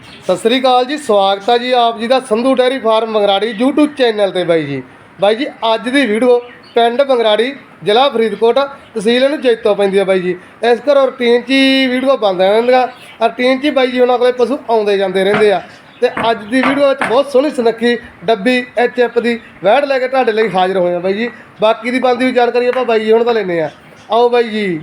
ਸਤਿ ਸ੍ਰੀ ਅਕਾਲ ਜੀ, ਸਵਾਗਤ ਹੈ ਜੀ ਆਪ ਜੀ ਦਾ Sandhu dairy farm Bangrari YouTube channel ਤੇ ਬਾਈ ਜੀ। ਬਾਈ ਜੀ, ਅੱਜ ਦੀ ਵੀਡੀਓ ਪਿੰਡ ਬੰਗਰਾੜੀ, ਜ਼ਿਲ੍ਹਾ ਫਰੀਦਕੋਟ, ਤਹਿਸੀਲ ਇਹਨੂੰ ਜੈਤੋ ਪੈਂਦੀ ਹੈ ਬਾਈ ਜੀ। ਇਸ ਕਰੋ ਰੂਟੀਨ 'ਚ ਹੀ ਵੀਡੀਓ ਬਣਦਾ ਰਹਿੰਦੀਆਂ ਰੂਟੀਨ 'ਚ ਹੀ ਬਾਈ ਜੀ ਉਹਨਾਂ ਕੋਲੇ ਪਸ਼ੂ ਆਉਂਦੇ ਜਾਂਦੇ ਰਹਿੰਦੇ ਆ। ਤੇ ਅੱਜ ਦੀ ਵੀਡੀਓ ਵਿੱਚ ਬਹੁਤ ਸੋਹਣੀ ਸੁਨੱਖੀ ਡੱਬੀ, ਐਚਐਫ ਦੀ ਵੈੜ ਲੈ ਕੇ ਤੁਹਾਡੇ ਲਈ ਹਾਜ਼ਰ ਹੋਏ ਆ ਬਾਈ ਜੀ। ਬਾਕੀ ਦੀ ਬੰਦੀ ਵੀ ਜਾਣਕਾਰੀ ਆਪਾਂ ਬਾਈ ਜੀ ਹੁਣ ਤਾਂ ਲੈਨੇ ਆ। ਆਓ ਬਾਈ ਜੀ।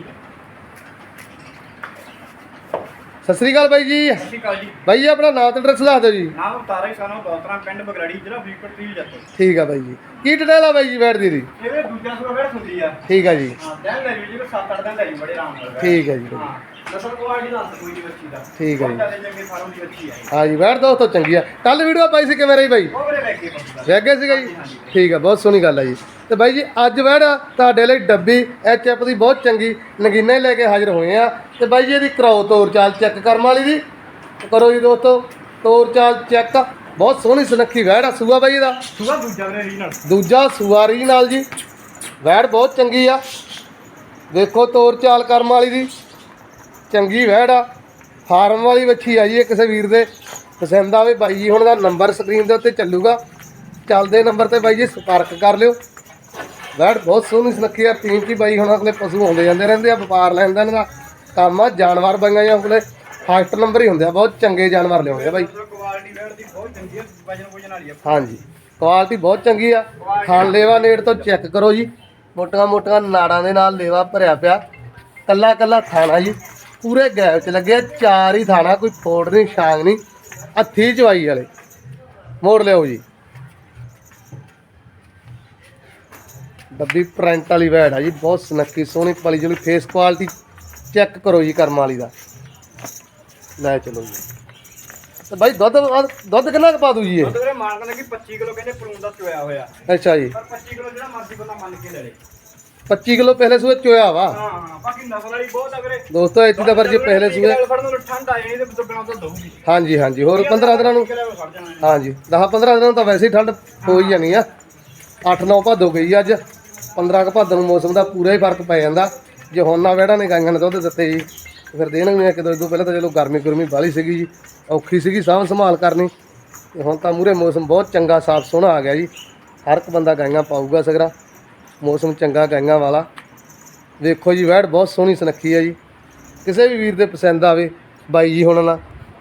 ਸਤਿ ਸ੍ਰੀ ਅਕਾਲ ਬਾਈ ਜੀ। ਸਤਿ ਸ਼੍ਰੀ ਅਕਾਲ ਜੀ। ਬਾਈ ਜੀ ਆਪਣਾ ਨਾਮ ਤੇ ਐਡਰੈਸ ਦੱਸ ਦਿਓ ਜੀ। ਨਾਮ ਤਾਰਾ ਸਾਨੂੰ ਦੋਤਰਾ ਪਿੰਡ ਬਗੜਾੜੀ ਜ਼ਿਲ੍ਹਾ ਫਰੀਦਕੋਟ ਤਹਿਸੀਲ ਜੱਤੋ। ਠੀਕ ਆ ਬਾਈ ਜੀ। ਕੀ ਡਿਟੇਲ ਆ ਬਾਈ ਜੀ ਬੈਠ ਦੀ? ਦੀ ਇਹਦੇ ਦੂਜਾ ਸੂਆ ਵੇੜ ਹੁੰਦੀ ਆ। ਠੀਕ ਆ ਜੀ। ਹਾਂ ਦਿਨ ਲੈ ਜੀ ਕੋਈ 7-8 ਦਿਨ ਲੈ ਜੀ ਬੜੇ ਆਰਾਮ ਨਾਲ। ਠੀਕ ਹੈ ਜੀ। ਹਾਂ ਨਸਲ ਕੁਆਲਿਟੀ ਦਾ ਕੋਈ ਨਹੀਂ ਬੱਚੀ ਦਾ। ਠੀਕ ਹੈ ਜੀ। ਚੰਗੇ ਫਾਰਮ ਦੀ ਬੱਚੀ ਹੈ ਹਾਂ ਜੀ ਬੈਠ ਦੋਸਤੋ ਚੰਗੀ ਆ। ਕੱਲ ਵੀਡੀਓ ਪਾਈ ਸੀ ਕਿਵੇਂ ਰਹੀ ਬਾਈ? ਉਹ ਵੇਖ ਗਏ ਸੀਗਾ ਜੀ। ਠੀਕ ਆ ਬਹੁਤ ਸੋਹਣੀ ਗੱਲ ਆ ਜੀ। ਤੇ ਬਾਈ ਜੀ ਅੱਜ ਬੈਠ ਤੁਹਾਡੇ ਲਈ ਡੱਬੀ ਐਚਐਫ ਦੀ ਬਹੁਤ ਚੰਗੀ ਨਗੀਨਾ ਲੈ ਕੇ ਹਾਜ਼ਰ ਹੋਏ ਆ। ਤੇ ਬਾਈ ਜੀ ਇਹਦੀ ਕਰਾਓ ਤੋਰ ਚਾਲ ਚੈੱਕ ਕਰਮ ਵਾਲੀ ਦੀ ਕਰੋ ਜੀ ਦੋਸਤੋ ਤੋਰ ਚਾਲ ਚੈੱਕ। ਬਹੁਤ ਸੋਹਣੀ ਸੁਨੱਖੀ ਵੈੜ ਆ ਸੂਆ ਬਾਈ ਇਹਦਾ। ਸੂਆ ਦੂਜਾ ਵੀਰੇ ਰੀਨਲ ਦੂਜਾ ਸੁਵਾਰੀ ਨਾਲ ਜੀ। ਵੈੜ ਬਹੁਤ ਚੰਗੀ ਆ। ਦੇਖੋ ਤੋਰ ਚਾਲ ਕਰਮ ਵਾਲੀ ਦੀ। ਚੰਗੀ ਵੈੜ ਆ। ਫਾਰਮ ਵਾਲੀ ਵੱਛੀ ਆ ਜੀ ਇਹ ਕਿਸੇ ਵੀਰ ਦੇ। ਪਸੰਦ ਆਵੇ ਬਾਈ ਜੀ ਹੁਣ ਦਾ ਨੰਬਰ ਸਕਰੀਨ ਦੇ ਉੱਤੇ ਚੱਲੂਗਾ। ਚੱਲਦੇ ਨੰਬਰ ਤੇ ਬਾਈ ਜੀ ਸੰਪਰਕ ਕਰ ਲਿਓ। ਵੈੜ ਬਹੁਤ ਸੋਹਣੀ ਸੁਨੱਖੀ ਆ ਟੀਮ ਕੀ ਬਾਈ ਹੁਣ ਅਗਲੇ ਪਸ਼ੂ ਆਉਂਦੇ ਜਾਂਦੇ ਰਹਿੰਦੇ ਆ ਵਪਾਰ ਲੈਣ ਦੇਣ ਦਾ ਕੰਮ ਆ ਜਾਨਵਰ ਬਾਈਆਂ ਜਾਂ ਅਗਲੇ ਫਾਸਟ ਨੰਬਰ ਹੀ ਹੁੰਦੇ ਆ ਬਹੁਤ ਚੰਗੇ ਜਾਨਵਰ ਲਿਆਉਂਦੇ ਆ ਬਾਈ। ਨਸਲ ਕੁਆਲਿਟੀ ਵੇੜ ਦੀ ਬਹੁਤ ਚੰਗੀ ਹੈ ਵਜਨ ਵਜਨ ਵਾਲੀ ਆ। ਹਾਂਜੀ ਕੁਆਲਿਟੀ ਬਹੁਤ ਚੰਗੀ ਆ ਖਾਣ ਲੇਵਾ ਨੇੜ ਤੋਂ ਚੈੱਕ ਕਰੋ ਜੀ ਮੋਟੀਆਂ ਮੋਟੀਆਂ ਨਾੜਾਂ ਦੇ ਨਾਲ ਲੇਵਾ ਭਰਿਆ ਪਿਆ ਕੱਲਾ ਕੱਲਾ ਥਾਣਾ ਜੀ ਪੂਰੇ ਗੈਪ 'ਚ ਲੱਗਿਆ ਚਾਰ ਹੀ ਥਾਣਾ ਕੋਈ ਫੋੜ ਨਹੀਂ ਛਾਂਗ ਨਹੀਂ ਹੱਥੀ ਚਵਾਈ ਵਾਲੇ ਮੋੜ ਲਿਓ ਜੀ। ਡੱਬੀ ਪ੍ਰਿੰਟ ਵਾਲੀ ਵੈੜ ਆ ਜੀ ਬਹੁਤ ਸੁਨੱਖੀ ਸੋਹਣੀ ਪਲੀ ਜਿਹੜੀ ਫੇਸ ਕੁਆਲਿਟੀ ਚੈੱਕ ਕਰੋ ਜੀ ਕਰਮ ਵਾਲੀ ਦਾ। ਲੈ ਚਲੋ ਜੀ। ਤੇ ਬਾਈ ਦੁੱਧ ਦੁੱਧ ਕਿੰਨਾ ਕੁ ਪਾ ਦੂ ਜੀ ਇਹ? ਦੁੱਧ ਵੀਰੇ ਮਾਨ ਕਹਿੰਦੇ ਕਿ 25 ਕਿਲੋ ਕਹਿੰਦੇ ਪਰੂਨ ਦਾ ਚੋਇਆ ਹੋਇਆ। ਅੱਛਾ ਜੀ। ਪਰ 25 ਕਿਲੋ ਜਿਹੜਾ ਮਰਜ਼ੀ ਬੰਦਾ ਮੰਨ ਕੇ ਲੈ ਲੇ। 25 ਕਿਲੋ ਪਹਿਲੇ ਸੂਏ ਚੋਇਆ ਵਾ? ਹਾਂ ਹਾਂ ਬਾਕੀ ਨਸਲ ਵਾਲੀ ਬਹੁਤ ਵੀਰੇ। ਦੋਸਤੋ ਇੱਥੇ ਤਾਂ ਜੇ ਪਹਿਲੇ ਸੂਏ ਫੜਨ ਨੂੰ ਠੰਡ ਆ ਜਾਣੀ ਤੇ ਬਿਨਾਂ ਤੋਂ ਦਊਗੀ। ਹਾਂਜੀ ਹਾਂਜੀ ਹੋਰ 15 ਦਿਨਾਂ ਨੂੰ ਹਾਂਜੀ 10 15 ਦਿਨਾਂ ਨੂੰ ਤਾਂ ਵੈਸੇ ਹੀ ਠੰਡ ਹੋ ਹੀ ਜਾਣੀ ਆ। 8 9 ਭਾਦੋ ਗਈ ਅੱਜ। 15 ਕੁ ਭਾਦੋ ਨੂੰ ਮੌਸਮ ਦਾ ਪੂਰਾ ਹੀ ਫ਼ਰਕ ਪੈ ਜਾਂਦਾ। ਜੇ ਹੁਣ ਨਾ ਵੜਾ ਨੇ ਗਾਈਆਂ ਨੇ ਦੁੱਧ ਦਿੱਤੇ ਜੀ, ਫਿਰ ਦੇਣਗੇ ਕਿਦੋਂ ਇਦੋਂ ਪਹਿਲਾਂ ਤਾਂ ਚਲੋ ਗਰਮੀ ਗਰਮੀ ਬਾਲੀ ਸੀਗੀ ਜੀ, ਔਖੀ ਸੀਗੀ ਸਾਂਭ ਸੰਭਾਲ ਕਰਨੀ। ਤੇ ਹੁਣ ਤਾਂ ਮੂਰੇ ਮੌਸਮ ਬਹੁਤ ਚੰਗਾ, ਸਾਫ਼ ਸੋਹਣਾ ਆ ਗਿਆ ਜੀ। ਹਰ ਇੱਕ ਬੰਦਾ ਗਾਈਆਂ ਪਾਊਗਾ ਸਗਰਾ ਮੌਸਮ ਚੰਗਾ, ਗਾਈਆਂ ਵਾਲਾ। ਦੇਖੋ ਜੀ ਵੈੜ ਬਹੁਤ ਸੋਹਣੀ ਸੁਨੱਖੀ ਹੈ ਜੀ। ਕਿਸੇ ਵੀ ਵੀਰ ਦੇ ਪਸੰਦ ਆਵੇ, ਬਾਈ ਜੀ ਹੁਣ ਨਾ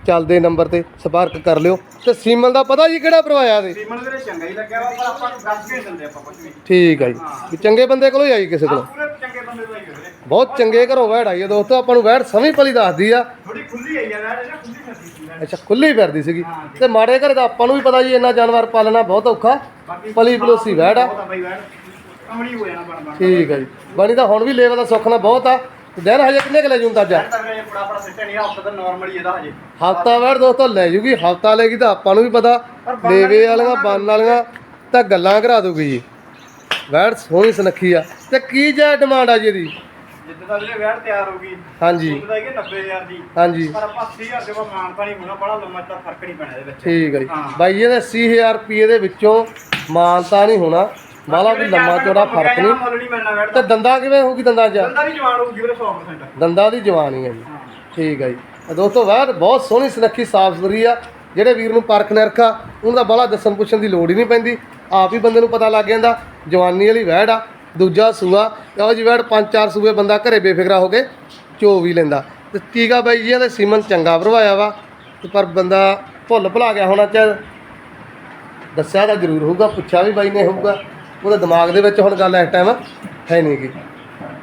ਚੱਲਦੇ ਨੰਬਰ ਤੇ ਸੰਪਰਕ ਕਰ ਲਿਓ। ਤੇ ਸੀਮਲ ਦਾ ਪਤਾ ਜੀ ਕਿਹੜਾ ਭਰਵਾਇਆ ਦੇ ਸੀਮਨ ਵੀਰੇ ਚੰਗਾ ਹੀ ਲੱਗਿਆ ਵਾ ਪਰ ਆਪਾਂ ਨੂੰ ਦੱਸ ਕੇ ਦਿੰਦੇ ਆਪਾਂ ਕੁਝ ਵੀ। ਠੀਕ ਹੈ ਜੀ। ਵੀ ਚੰਗੇ ਬੰਦੇ ਕੋਲੋਂ ਹੀ ਆਈ ਕਿਸੇ ਕੋਲੋਂ? ਪੂਰੇ ਚੰਗੇ ਬੰਦੇ ਦਾ ਹੀ ਵੀਰੇ। ਬਹੁਤ ਚੰਗੇ ਘਰੋਂ ਵੈੜ ਆਈ ਹੈ ਦੋਸਤੋ ਆਪਾਂ ਨੂੰ ਵੈੜ ਸਮਝ ਪਲੀ ਦੱਸਦੀ ਆ। ਥੋੜੀ ਖੁੱਲੀ ਆਈ ਆ ਇਹ ਨਾ ਖੁੱਲੀ ਫਿਰਦੀ ਸੀ। ਅੱਛਾ ਖੁੱਲੀ ਫਿਰਦੀ ਸੀਗੀ। ਤੇ ਮਾੜੇ ਘਰੇ ਦਾ ਆਪਾਂ ਨੂੰ ਵੀ ਪਤਾ ਜੀ ਇੰਨਾ ਜਾਨਵਰ ਪਾਲਣਾ ਬਹੁਤ ਔਖਾ। ਪਲੀ ਪਲੋਸੀ ਵੈੜ ਆ। ਆ ਵੈੜ। ਕਮਲੀ ਹੋ ਜਾਣਾ ਬਣ ਬਣ ਠੀਕ ਹੈ ਜੀ। ਬਣੀ ਤਾਂ ਹੁਣ ਵੀ ਲੇਵਲ ਦਾ ਸੁੱਖਣਾ ਬਹੁਤ ਆ। ਤੇ ਦਿਨ ਹਜੇ ਕਿੰਨੇ ਕੁ ਲੈ ਜੂੰ ਅੰਦਾਜ਼ਾ? ਤਾਂ ਵੀਰੇ ਬੜਾ ਬੜਾ ਸਿੱਟੇ ਨਹੀਂ ਹਫਤਾ ਤਾਂ ਨਾਰਮਲ ਹੀ ਇਹਦਾ ਹਜੇ। ਹਫਤਾ ਵੈੜ ਦੋਸਤੋ ਲੈ ਜੂਗੀ ਹਫਤਾ ਲੈਗੀ ਤਾਂ ਆਪਾਂ ਨੂੰ ਵੀ ਪਤਾ। ਲੇਵੇ ਵਾਲੀਆਂ ਬੰਨ ਵਾਲੀਆਂ ਤਾਂ ਗੱਲਾਂ ਕਰਾ ਦੂਗੀ ਜੀ। ਵੈੜ ਸੋਹਣੀ ਸੁਨੱਖੀ ਆ। ਤੇ ਕੀ ਜੈ ਡਿਮਾਂਡ ਆ ਜੀ ਇਹਦੀ? ਜਿੱਦਾਂ ਦਾ ਵੀਰੇ ਵੈੜ ਤਿਆਰ ਹੋ ਗਈ ਹਾਂਜੀ। ਉਹਦਾ ਹੈਗੇ 90000 ਦੀ। ਹਾਂਜੀ। ਪਰ ਆਪਾਂ 80000 ਦੇ ਬਾਅਦ ਮਾਨਤਾ ਨਹੀਂ ਹੋਣਾ ਬੜਾ ਲੰਮਾ ਤਾਂ ਫ਼ਰਕ ਨਹੀਂ ਪੈਣਾ ਇਹਦੇ ਵਿੱਚ। ਠੀਕ ਹੈ ਜੀ। ਹਾਂ। ਬਾਈ ਇਹਦੇ 80000 ਰੁਪਏ ਦੇ ਵਿੱਚੋਂ ਮਾਨਤਾ ਨਹੀਂ ਹੋਣਾ। ਬਾਲਾ ਵੀ ਲੰਮਾ ਚੌੜਾ ਫ਼ਰਕ ਨਹੀਂ। ਮੁੱਲ ਨਹੀਂ ਮਿਲਣਾ ਤੇ ਦਾ ਦੰਦਾ ਕਿਵੇਂ ਹੋਊਗੀ ਦੰਦਾਂ 'ਚ ਬੰਦਾ ਵੀ ਜਵਾਨ ਹੋਊਗੀ ਵੀਰੇ 100% ਦੰਦਾਂ ਦੀ ਜਵਾਨੀ ਹੈ ਜੀ। ਠੀਕ ਹੈ ਜੀ। ਤਾਂ ਦੋਸਤੋ ਵੈੜ ਬਹੁਤ ਸੋਹਣੀ ਸੁਨੱਖੀ ਸਾਫ਼ ਸੁਥਰੀ ਆ। ਜਿਹੜੇ ਵੀਰ ਨੂੰ ਪਰਖ ਨਿਰਖਾ ਉਹਨਾਂ ਦਾ ਬਾਲਾ ਦੱਸਣ ਪੁੱਛਣ ਦੀ ਲੋੜ ਹੀ ਨਹੀਂ ਪੈਂਦੀ। ਆਪ ਹੀ ਬੰਦੇ ਨੂੰ ਪਤਾ ਲੱਗ ਜਾਂਦਾ ਜਵਾਨੀ ਵਾਲੀ ਵੈੜ ਆ ਦੂਜਾ ਸੂਆ। ਇਹੋ ਜੀ ਵੈੜ ਪੰਜ ਚਾਰ ਸੂਏ ਬੰਦਾ ਘਰੇ ਬੇਫਿਕਰਾ ਹੋ ਕੇ ਚੋ ਵੀ ਲੈਂਦਾ। ਤੇ ਟੀਕਾ ਬਾਈ ਜੀ ਇਹਦੇ ਸੀਮਨ ਚੰਗਾ ਭਰਵਾਇਆ ਵਾ। ਤੇ ਪਰ ਬੰਦਾ ਭੁੱਲ ਭੁਲਾ ਗਿਆ ਹੋਣਾ ਚਾਹ ਦੱਸਿਆ ਤਾਂ ਜ਼ਰੂਰ ਹੋਊਗਾ ਪੁੱਛਿਆ ਵੀ ਬਾਈ ਨੇ ਹੋਊਗਾ। ਉਹਦੇ ਦਿਮਾਗ ਦੇ ਵਿੱਚ ਹੁਣ ਗੱਲ ਇਸ ਟਾਈਮ ਹੈ ਨਹੀਂ ਗੀ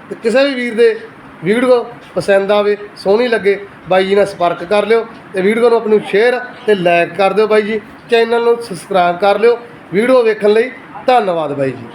ਤੇ ਕਿਸੇ ਵੀ ਵੀਰ ਦੇ ਵੀਡੀਓ ਪਸੰਦ ਆਵੇ, ਸੋਹਣੀ ਲੱਗੇ, ਬਾਈ ਜੀ ਨਾਲ ਸੰਪਰਕ ਕਰ ਲਿਓ, ਤੇ ਵੀਡੀਓ ਨੂੰ ਆਪਣੀ ਸ਼ੇਅਰ ਤੇ ਲਾਈਕ ਕਰ ਦਿਓ ਬਾਈ ਜੀ ਚੈਨਲ ਨੂੰ ਸਬਸਕ੍ਰਾਈਬ ਕਰ ਲਿਓ। ਵੀਡੀਓ ਵੇਖਣ ਲਈ ਧੰਨਵਾਦ ਬਾਈ ਜੀ।